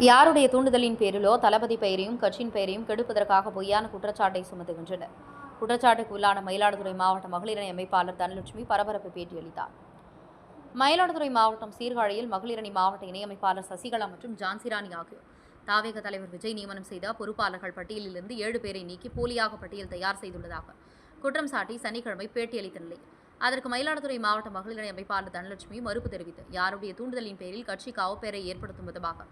யாருடைய தூண்டுதலின் பேரிலோ தளபதி பெயரையும் கட்சியின் பெயரையும் கெடுப்பதற்காக பொய்யான குற்றச்சாட்டை சுமத்துகின்றனர். குற்றச்சாட்டுக்கு உள்ளான மயிலாடுதுறை மாவட்ட மகளிரணி அமைப்பாளர் தனலட்சுமி பரபரப்பு பேட்டியளித்தார். மயிலாடுதுறை மாவட்டம் சீர்காழியில் மகளிரணி மாவட்ட இணையமைப்பாளர் சசிகலா மற்றும் ஜான்சிராணி ஆகியோர். தாவேக தலைவர் விஜய் நியமனம் செய்த பொறுப்பாளர்கள் பட்டியலிலிருந்து ஏழு பேரை நீக்கி போலியாக பட்டியல் தயார் செய்துள்ளதாக குற்றம் சாட்டி சனிக்கிழமை பேட்டியளித்த நிலையில் அதற்கு மயிலாடுதுறை மாவட்ட மகளிரணி அமைப்பாளர் தனலட்சுமி மறுப்பு தெரிவித்து யாருடைய தூண்டுதலின் பேரில் கட்சிக்கு அவப்பெயரை ஏற்படுத்தும் விதமாக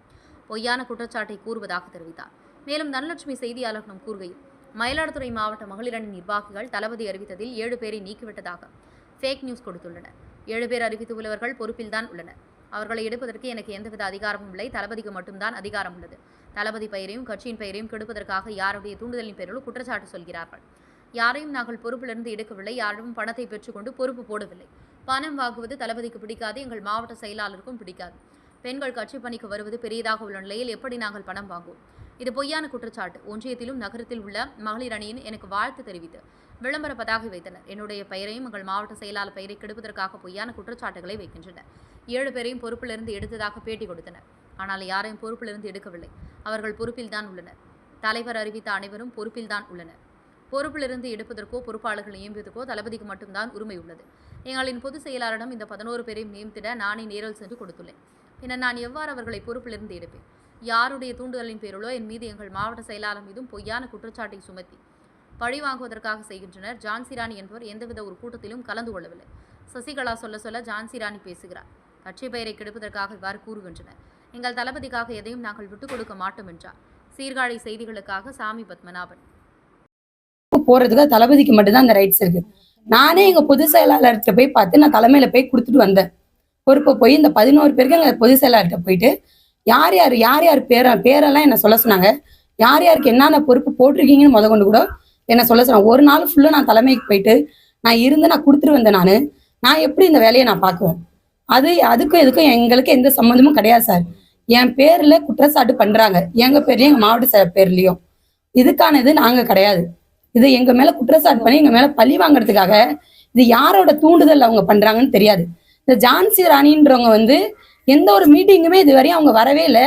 பொய்யான குற்றச்சாட்டை கூறுவதாக தெரிவித்தார். மேலும் தனலட்சுமி செய்தியாளர்களிடம் கூறுகையில் மயிலாடுதுறை மாவட்ட மகளிரணி நிர்வாகிகள் தளபதி அறிவித்ததில் ஏழு பேரை நீக்கிவிட்டதாக ஃபேக் நியூஸ் கொடுத்துள்ளனர். ஏழு பேர் அறிவித்துள்ளவர்கள் பொறுப்பில்தான் உள்ளனர். அவர்களை எடுப்பதற்கு எனக்கு எந்தவித அதிகாரமும் இல்லை. தளபதிக்கு மட்டும்தான் அதிகாரம் உள்ளது. தளபதி பெயரையும் கட்சியின் பெயரையும் கெடுப்பதற்காக யாருடைய தூண்டுதலின் பேரிலும் குற்றச்சாட்டு சொல்கிறார்கள். யாரையும் நாங்கள் பொறுப்பிலிருந்து எடுக்கவில்லை. யாரும் பணத்தை பெற்றுக்கொண்டு பொறுப்பு போடவில்லை. பணம் வாங்குவது தளபதிக்கு பிடிக்காது. எங்கள் மாவட்ட செயலாளருக்கும் பிடிக்காது. பெண்கள் கட்சி பணிக்கு வருவது பெரியதாக உள்ள நிலையில் எப்படி நாங்கள் பணம் வாங்குவோம்? இது பொய்யான குற்றச்சாட்டு. ஒன்றியத்திலும் நகரத்தில் உள்ள மகளிர் அணியின் எனக்கு வாழ்த்து தெரிவித்து விளம்பர பதாகை வைத்தனர். என்னுடைய பெயரையும் எங்கள் மாவட்ட செயலாளர் பெயரை கெடுப்பதற்காக பொய்யான குற்றச்சாட்டுகளை வைக்கின்றனர். ஏழு பேரையும் பொறுப்பிலிருந்து எடுத்ததாக பேட்டி கொடுத்தனர். ஆனால் யாரையும் பொறுப்பிலிருந்து எடுக்கவில்லை. அவர்கள் பொறுப்பில்தான் உள்ளனர். தலைவர் அறிவித்த அனைவரும் பொறுப்பில்தான் உள்ளனர். பொறுப்பிலிருந்து எடுப்பதற்கோ பொறுப்பாளர்கள் நியமிப்பதற்கோ தளபதிக்கு மட்டும்தான் உரிமை உள்ளது. எங்களின் பொதுச் செயலாளரிடம் இந்த பதினோரு பேரையும் நியமித்திட நானே நேரில் சென்று கொடுத்துள்ளேன். பின்னர் நான் எவ்வாறு அவர்களை பொறுப்பிலிருந்து எடுப்பேன்? யாருடைய தூண்டுதலின் பேரிலோ என் மீது எங்கள் மாவட்ட செயலாளர் மீதும் பொய்யான குற்றச்சாட்டை சுமத்தி பழி வாங்குவதற்காக செய்கின்றனர். ஜான்சி ராணி என்பவர் எந்தவித ஒரு கூட்டத்திலும் கலந்து கொள்ளவில்லை. சசிகலா சொல்ல சொல்ல ஜான்சிராணி பேசுகிறார். கட்சி பெயரை கெடுப்பதற்காக இவ்வாறு கூறுகின்றனர். எங்கள் தளபதிக்காக எதையும் நாங்கள் விட்டுக் கொடுக்க மாட்டோம் என்றார். சீர்காழி செய்திகளுக்காக சாமி பத்மநாபன். போறதுக்கு தளபதிக்கு மட்டும்தான் அந்த ரைட்ஸ் இருக்கு. நானே எங்க பொதுச் செயலாளர்கிட்ட போய் பார்த்து நான் தலைமையில போய் கொடுத்துட்டு வந்தேன். பொறுப்பை போய் இந்த பதினோரு பேருக்கு எங்க பொது செயலாளர்கிட்ட போயிட்டு யார் யார் யார் யார் பேர பேரெல்லாம் என்ன சொல்ல சொன்னாங்க? யார் யாருக்கு என்னென்ன பொறுப்பு போட்டிருக்கீங்கன்னு முத கொண்டு கூட என்ன சொல்ல சொன்னாங்க. ஒரு நாள் ஃபுல்லாக நான் தலைமைக்கு போயிட்டு நான் இருந்து நான் கொடுத்துட்டு வந்தேன் நான். நான் எப்படி இந்த வேலையை நான் பார்க்குவேன்? அது அதுக்கும் இதுக்கும் எங்களுக்கு எந்த சம்மந்தமும் கிடையாது சார். என் பேரில் குற்றச்சாட்டு பண்ணுறாங்க எங்கள் பேர்லையும் எங்கள் மாவட்ட பேர்லேயும். இதுக்கானது நாங்கள் கிடையாது. இது எங்கள் மேலே குற்றச்சாட்டு பண்ணி எங்கள் மேலே பழி வாங்குறதுக்காக இது யாரோட தூண்டுதல் அவங்க பண்ணுறாங்கன்னு தெரியாது. இந்த ஜான்சி ராணின்றவங்க வந்து எந்த ஒரு மீட்டிங்குமே இது வரையும் அவங்க வரவே இல்லை.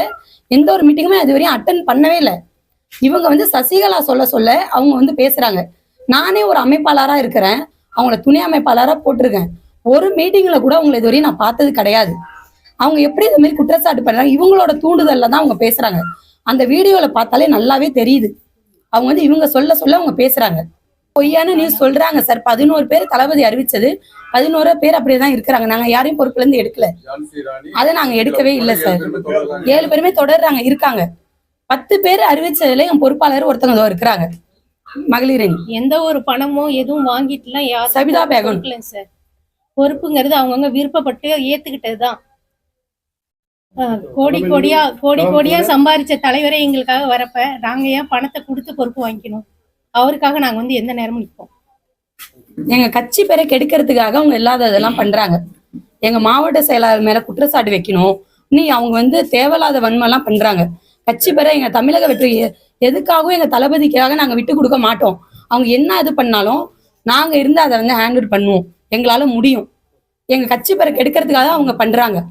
எந்த ஒரு மீட்டிங்குமே இதுவரையும் அட்டன் பண்ணவே இல்லை. இவங்க வந்து சசிகலா சொல்ல சொல்ல அவங்க வந்து பேசுறாங்க. நானே ஒரு அமைப்பாளராக இருக்கிறேன். அவங்கள துணை அமைப்பாளராக போட்டிருக்கேன். ஒரு மீட்டிங்கில் கூட அவங்களை இதுவரையும் நான் பார்த்தது கிடையாது. அவங்க எப்படி இந்த மாதிரி குற்றச்சாட்டு பண்ணுறாங்க இவங்களோட தூண்டுதலில் தான் அவங்க பேசுகிறாங்க அந்த வீடியோவில் பார்த்தாலே நல்லாவே தெரியுது. அவங்க வந்து இவங்க சொல்ல சொல்ல அவங்க பேசுகிறாங்க பொய்யான நியூஸ் சொல்றாங்க சார். பதினோரு பேர் தளபதி அறிவிச்சது. பதினோரு பேர் அப்படியே தான் இருக்கிறாங்க. நாங்க யாரையும் பொறுப்புல இருந்து எடுக்கல. அதை நாங்க எடுக்கவே இல்லை சார். ஏழு பேருமே தொடர்றாங்க இருக்காங்க. பத்து பேர் அறிவிச்சதுல என் பொறுப்பாளர் ஒருத்தவங்க இருக்கிறாங்க. மகளிரணி எந்த ஒரு பணமோ எதுவும் வாங்கிட்டுலாம் யாரும் சபிதா பேகம். சார். பொறுப்புங்கிறது அவங்கவுங்க விருப்பப்பட்டு ஏத்துக்கிட்டதுதான் கோடி கோடியா கோடி கோடியா சம்பாரிச்ச தலைவரே எங்களுக்காக வரப்ப நாங்க ஏன் பணத்தை கொடுத்து பொறுப்பு வாங்கிக்கணும்? அவருக்காக நாங்க வந்து எந்த நேரமும் நிற்போம் எங்க கட்சி பேரை கெடுக்கிறதுக்காக அவங்க இல்லாததெல்லாம் பண்றாங்க. எங்க மாவட்ட செயலாளர் மேல குற்றச்சாட்டு வைக்கணும். நீ அவங்க வந்து தேவையில்லாத வன்மெல்லாம் பண்றாங்க. கட்சி பேரை எங்க தமிழக வெற்றி எ- எதுக்காகவும் எங்க தளபதிக்காக நாங்க விட்டு கொடுக்க மாட்டோம். அவங்க என்ன இது பண்ணாலும் நாங்க இருந்து அதை வந்து ஹேண்டில் பண்ணுவோம். எங்களால முடியும். எங்க கட்சி பேரை கெடுக்கிறதுக்காக அவங்க பண்றாங்க.